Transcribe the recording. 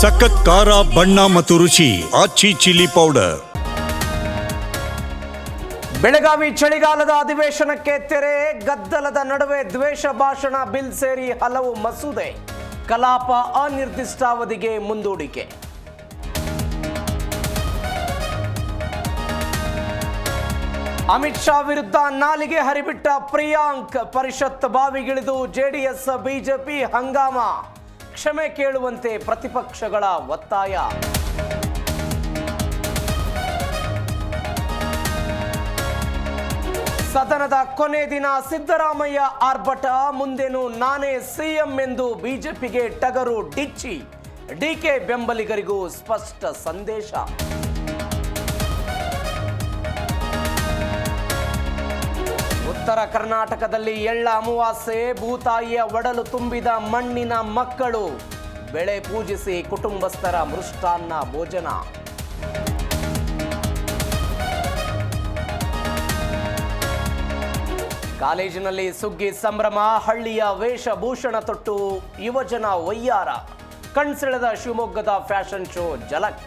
ಸಖತ್ ಖಾರ, ಬಣ್ಣ ಮತ್ತು ರುಚಿ, ಆಚಿ ಚಿಲ್ಲಿ ಪೌಡರ್. ಬೆಳಗಾವಿ ಚಳಿಗಾಲದ ಅಧಿವೇಶನಕ್ಕೆ ತೆರೆ, ಗದ್ದಲದ ನಡುವೆ ದ್ವೇಷ ಭಾಷಣ, ಬಿಲ್ ಸೇರಿ ಹಲವು ಮಸೂದೆ. ಕಲಾಪ ಅನಿರ್ದಿಷ್ಟಾವಧಿಗೆ ಮುಂದೂಡಿಕೆ. ಅಮಿತ್ ಶಾ ವಿರುದ್ಧ ನಾಲಿಗೆ ಹರಿಬಿಟ್ಟ ಪ್ರಿಯಾಂಕ್, ಪರಿಷತ್ ಬಾವಿಗಿಳಿದು ಜೆಡಿಎಸ್, ಬಿಜೆಪಿ ಹಂಗಾಮ. ಕ್ಷಮೆ ಕೇಳುವಂತೆ ಪ್ರತಿಪಕ್ಷಗಳ ಒತ್ತಾಯ. ಸದನದ ಕೊನೆ ದಿನ ಸಿದ್ದರಾಮಯ್ಯ ಆರ್ಭಟ, ಮುಂದೇನು ನಾನೇ ಸಿಎಂ ಎಂದು ಬಿಜೆಪಿಗೆ ಟಗರು ಡಿಚ್ಚಿ. ಡಿಕೆ ಬೆಂಬಲಿಗರಿಗೂ ಸ್ಪಷ್ಟ ಸಂದೇಶ. ಉತ್ತರ ಕರ್ನಾಟಕದಲ್ಲಿ ಎಳ್ಳ ಅಮಾವಾಸ್ಯೆ, ಭೂತಾಯಿಯ ಒಡಲು ತುಂಬಿದ ಮಣ್ಣಿನ ಮಕ್ಕಳು. ಬೆಳೆ ಪೂಜಿಸಿ ಕುಟುಂಬಸ್ಥರ ಮೃಷ್ಟಾನ್ನ ಭೋಜನ. ಕಾಲೇಜಿನಲ್ಲಿ ಸುಗ್ಗಿ ಸಂಭ್ರಮ, ಹಳ್ಳಿಯ ವೇಷಭೂಷಣ ತೊಟ್ಟು ಯುವಜನ ವಯ್ಯಾರ ಕಣ್ಸೆಳೆದ ಶಿವಮೊಗ್ಗದ ಫ್ಯಾಷನ್ ಶೋ ಜಲಕ್